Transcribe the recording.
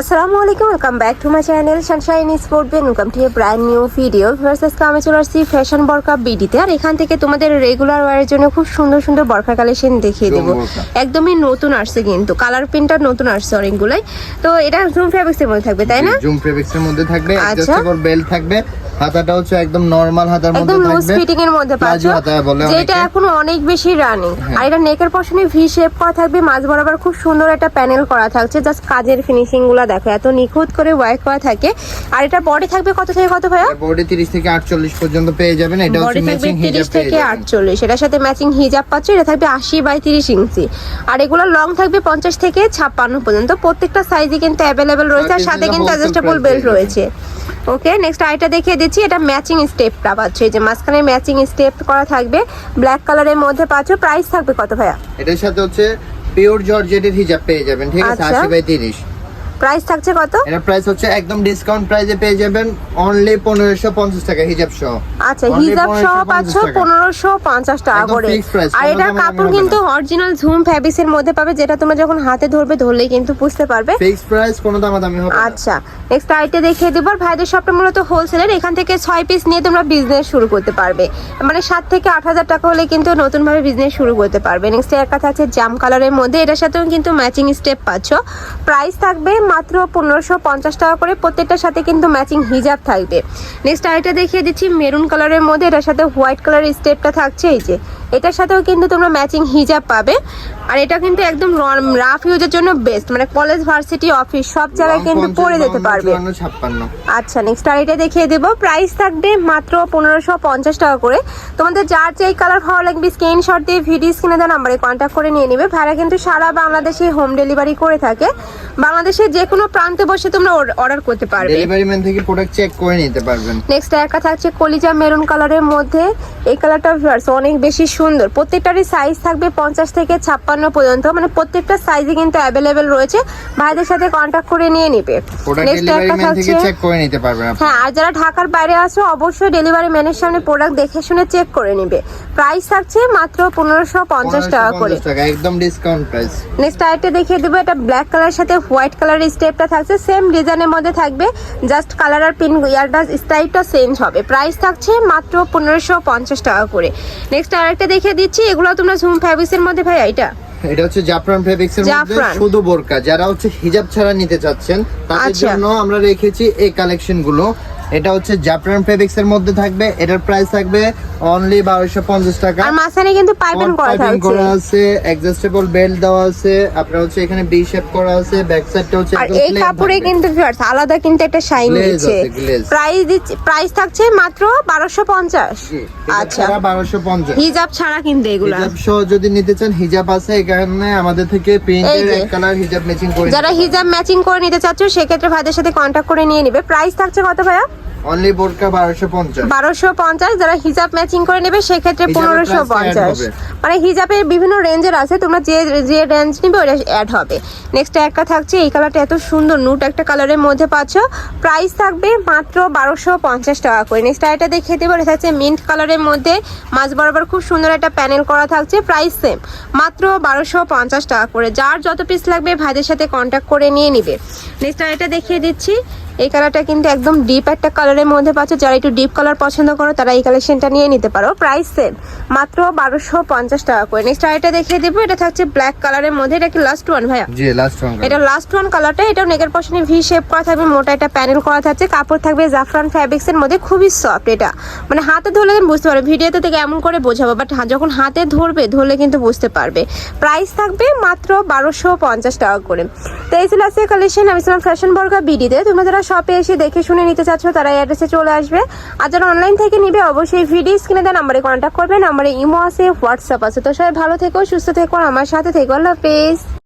আসসালামু আলাইকুম welcome back to my channel sunshine sport Ben welcome to a brand new video versus আমি চলে আসছি ফ্যাশন বরকা বিডিতে আর এখান থেকে তোমাদের রেগুলার ওয়ারের জন্য খুব সুন্দর সুন্দর বরকা কালেকশন দেখিয়ে দেবো। একদমই নতুন আসছে কিন্তু। কালার প্রিন্টার নতুন আসছে অনেকগুলাই। তো এটা জুম ফ্যাব্রিক্সের মধ্যে থাকবে তাই না? জুম ফেব্রিক্স এর মধ্যে থাকবে। আচ্ছা। বেল্ট থাকবে। হাতাটা হচ্ছে একদম নরমাল হাতার মধ্যে একদম লুজ ফিটিং এর মধ্যে পাচ্ছ যেটা হ্যাঁ। এখন অনেক বেশি রানিং আর এটা নেকের পশনে ভি শেপ করা থাকবে মাঝ বরাবর খুব সুন্দর একটা প্যানেল করা থাকছে জাস্ট কাজের ফিনিশিংগুলো দেখো এত নিখুঁত করে ওয়ার্ক করা থাকে। আর এটা বডি থাকবে কত থেকে কত ভাইয়া? বডি 30 থেকে 48 পর্যন্ত পেয়ে যাবেন এটা হচ্ছে ম্যাচিং হিজাব তিরিশ পেয়ে থেকে যাবেন। আটচল্লিশ এটার সাথে ম্যাচিং হিজাব পাচ্ছ এটা থাকবে আশি বাই তিরিশ ইঞ্চি। আর এগুলো লং থাকবে পঞ্চাশ থেকে ছাপ্পান্ন পর্যন্ত প্রত্যেকটা সাইজে কিন্তু অ্যাভেলেবেল রয়েছে আর সাথে কিন্তু অ্যাডজাস্টেবল বেল্ট রয়েছে। ওকে নেক্সট আইটা দেখিয়ে দিচ্ছি এটা ম্যাচিং স্টেপটা পাচ্ছ। এই যে মাঝখানে ম্যাচিং স্টেপ করা থাকবে ব্ল্যাক কালারের মধ্যে পাচ্ছ প্রাইস থাকবে কত ভাইয়া? এটার সাথে হচ্ছে পিওর জর্জেটের হিজাব পেয়ে যাবেন ঠিক আছে? আচ্ছা। 80 বাই 30 প্রাইস থাকছে কত? এর প্রাইস হচ্ছে একদম ডিসকাউন্ট প্রাইসে পেয়ে যাবেন অনলি 1550 টাকা হিজাব সহ। আচ্ছা হিজাব সহ 1550 পাচ্ছ টাকা। করে। আর দামাদামি কাপড় কিন্তু অরিজিনাল ঝুম ফ্যাব্রিক্স এর মধ্যে পাবে যেটা তোমরা যখন হাতে ধরবে ধরলেই কিন্তু বুঝতে পারবে। ফিক্স প্রাইস কোনো দামাদামি হবে আচ্ছা নেক্সট আইটে দেখিয়ে দেবো। ভাইদের শপটা মূলত হোলসেলের এখান থেকে ছয় পিস নিয়ে তোমরা বিজনেস শুরু করতে পারবে। মানে সাত থেকে আট হাজার টাকা হলে কিন্তু নতুনভাবে বিজনেস শুরু করতে পারবে। নেক্সট এর কথা আছে জাম কালারের মধ্যে এটার সাথেও কিন্তু ম্যাচিং স্টেপ পাচ্ছ। প্রাইস থাকবে মাত্র পনেরোশো পঞ্চাশ টাকা করে প্রত্যেকটার সাথে কিন্তু ম্যাচিং হিজাব থাকবে। নেক্সট আইটা দেখিয়ে দিচ্ছি মেরুন কালারের মধ্যে এটার সাথে হোয়াইট কালারের স্টেপটা থাকছে, এই যে। এটার সাথেও কিন্তু তোমরা ম্যাচিং হিজাব পাবে। আর এটা কিন্তু একদম রাফ ইউজের জন্য বেস্ট মানে কলেজ ভার্সিটি অফিস সব জায়গায় কিন্তু পরে যেতে পারবে। আচ্ছা নেক্সট আর এটা দেখিয়ে দেবো। প্রাইস থাকবে মাত্র পনেরোশো পঞ্চাশ টাকা করে। তোমাদের যার যেই কালার ভালো লাগবে স্ক্রিনশট দিয়ে ভিডিও স্ক্রিনে দেওয়া নাম্বারে কন্ট্যাক্ট করে নিয়ে নিবে। ভাড়া কিন্তু সারা বাংলাদেশে হোম ডেলিভারি করে থাকে। বাংলাদেশের যে কোনো প্রান্তে বসে তোমরা অর্ডার করতে পারবে। ডেলিভারি ম্যান থেকে প্রোডাক্ট চেক করে নিতে পারবেন। নেক্সট একা থাকছে কলিজা মেরুন কালারের মধ্যে। এই কালারটা অনেক বেশি সুন্দর। প্রত্যেকটারই সাইজ থাকবে পঞ্চাশ থেকে ছাপ্পান্ন পর্যন্ত। মানে প্রত্যেকটা সাইজে কিন্তু অ্যাভেলেবেল রয়েছে। ভাইদের সাথে কন্ট্যাক্ট করে নিয়ে নিবে। নেক্সট একটা থাকছে হ্যাঁ আর যারা ঢাকার বাইরে আসো অবশ্যই ডেলিভারি ম্যানের সামনে প্রোডাক্ট দেখে শুনে চেক করে নিবে। প্রাইস থাকছে মাত্র পনেরোশো পঞ্চাশ টাকা করে। একদম ডিসকাউন্ট প্রাইস নেক্সট আরেকটা দেখিয়ে দেবো এটা ব্ল্যাক কালারের সাথে হোয়াইট কালারের স্টেপটা থাকছে। সেম ডিজাইনের মধ্যে থাকবে। জাস্ট কালার আর পিন ইয়ারটা স্টাইলটা চেঞ্জ হবে। প্রাইস থাকছে মাত্র পনেরোশো পঞ্চাশ টাকা করে। নেক্সট আরেকটা দেখিয়ে দিচ্ছি এগুলো তোমরা ঝুম ফ্যাব্রিক্সের মধ্যে ভাই এটা? এটা হচ্ছে জাফরান ফেব্রিক্স এর মধ্যে শুধু বোরকা। যারা হচ্ছে হিজাব ছাড়া নিতে চাচ্ছেন তাদের আচ্ছা। জন্য আমরা রেখেছি এই কালেকশনগুলো। এটা হচ্ছে জাফরান ফেব্রিক্স এর মধ্যে থাকবে। এটার প্রাইস থাকবে অনলি 1250 টাকা। আর মাঝখানে কিন্তু পাইপিং করা থাকছে। করা আছে অ্যাডজাস্টেবল বেল্ট দেওয়া আছে আপনার হচ্ছে এখানে বি শেপ করা আছে ব্যাক সাইডটা হচ্ছে আর এই কাপড়ে কিন্তু viewers আলাদা কিন্তু একটা শাইন দিচ্ছে। প্রাইস দিচ্ছে প্রাইস থাকছে মাত্র বারোশো পঞ্চাশ। জি, এটা আচ্ছা। ছাড়া 1250 হিজাব ছাড়া কিন্তু এগুলা। হিজাব সহ যদি নিতে চান হিজাব আছে এখানে আমাদের থেকে প্রিন্টের যে। এক কালার হিজাব ম্যাচিং করে যারা হিজাব ম্যাচিং করে নিতে চাচ্ছ সেক্ষেত্রে ভাইদের সাথে কন্ট্যাক্ট করে নিয়ে নিবে। প্রাইস থাকছে কত ভাইয়া? অনলি বোরকা 1250 বারোশো পঞ্চাশ যারা হিজাব ম্যাচিং করে নেবে সেক্ষেত্রে হিজাবের পনেরোশো price add পঞ্চাশ। হবে। মানে হিজাবের বিভিন্ন রেঞ্জের আছে তোমরা যে যে রেঞ্জ নিবে ওটা অ্যাড হবে। নেক্সট একটা থাকছে এই কালারটা এত সুন্দর নুট একটা কালারের মধ্যে পাচ্ছ। প্রাইস থাকবে মাত্র বারোশো পঞ্চাশ টাকা করে। নেক্সট এটা দেখিয়ে দেবো এটা থাকছে মিন্ট কালারের মধ্যে। মাঝ বরাবর খুব সুন্দর একটা প্যানেল করা থাকছে প্রাইস সেম মাত্র বারোশো পঞ্চাশ টাকা করে। যার যত পিস লাগবে ভাইদের সাথে কন্ট্যাক্ট করে নিয়ে নিবে। নেক্সট এটা দেখিয়ে দিচ্ছি। এই কালারটা কিন্তু একদম ডিপ একটা কালারের মধ্যে পাচ্ছ। যারা একটু ডিপ কালার পছন্দ করো তারা এই কালেকশনটা নিয়ে নিতে পারো। প্রাইস সেম মাত্র বারোশো পঞ্চাশ টাকা করে। নেক্সট আরেকটা দেখিয়ে দেবো এটা থাকছে ব্ল্যাক কালারের মধ্যে। এটা কি লাস্ট ওয়ান ভাইয়া? জি লাস্ট ওয়ান এটা লাস্ট ওয়ান কালারটা এটা নেকের পশনে ভি শেপ করা থাকবে মোটা একটা প্যানেল করা থাকছে। কাপড় থাকবে জাফরান ফ্যাব্রিক্স এর মধ্যে খুবই সফট এটা। মানে হাতে ধরলে কিন্তু বুঝতে পারবে ভিডিওতে থেকে এমন করে বোঝাবো বাট যখন হাতে ধরবে ধরলে কিন্তু বুঝতে পারবে। প্রাইস থাকবে মাত্র বারোশো পঞ্চাশ টাকা করে। তো এই ছিল আজকে কালেকশন আমি ছিলাম ফ্যাশন বর্গা বিডিতে। তোমরা যারা শপে এসে দেখে শুনে নিতে চাচ্ছ, তারা অ্যাড্রেসে চলে আসবে। আর যারা অনলাইন থেকে নিবে, অবশ্যই ভিডিও স্ক্রিনে দেওয়া নাম্বারে কন্ট্যাক্ট করবে। নাম্বারে ইমো আছে হোয়াটসঅ্যাপ আছে। তো সবাই ভালো থেকো, সুস্থ থেকো, আমার সাথে থেকো। আল্লাহ হাফেজ।